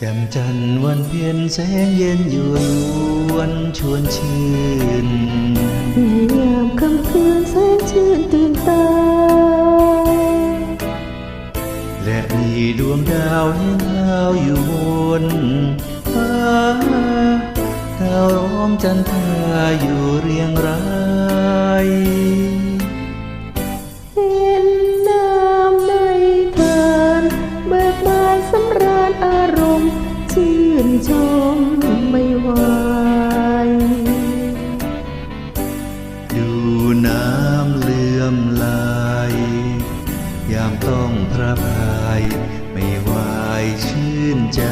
จ่มจันทร์วันเพ็ญแสงเย็นอยู่ยวนชวนชื่นมียามค่ำคืนแสนชื่นตื่นตา และมีดวงดาวเห็นดาวอยู่บนฟ้าดาวร้อมจันทราอยู่เรียงรายเห็นน้ำในทานเบิกบานสำราญอารมณ์ ชื่นชมไม่ไหวดูน้ำเลื่อมไหลยามต้องพระพายไม่ไหวายชื่นใจ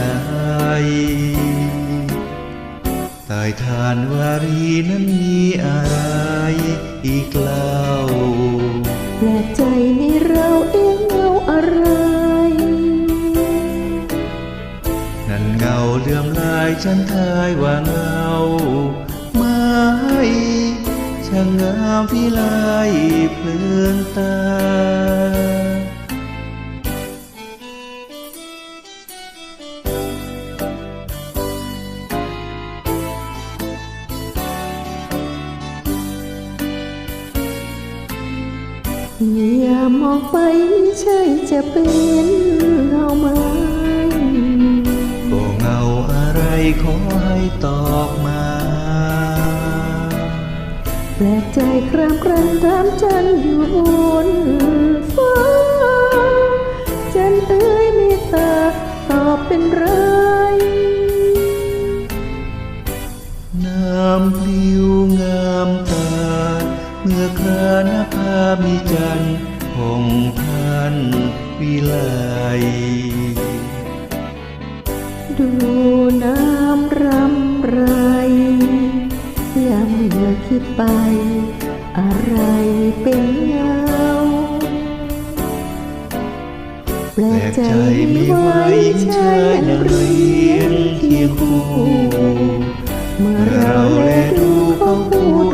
ใต้ทานวารีนั้นมีอะไรอีกเล่าแปลกใจใน ฉันทายว่าเงาไม้ช่างงามพิไลเพลินตาอย่ามองไปไม่ใช่จะเป็น แปลกใจครามครันถามจันอยู่บนฟ้าจันเอ้ยเมตตาตอบเป็นไรน้ำพลิ้วงามตา เมื่อครานภามีจันทร์คงพันวิไลดู ดไป อะไรเป็นเงาแปลกใจไม่ไหวชายนักเรียนนเคีเคียยงงคู่คู่ เมื่อเมื่อเราเขาพูดู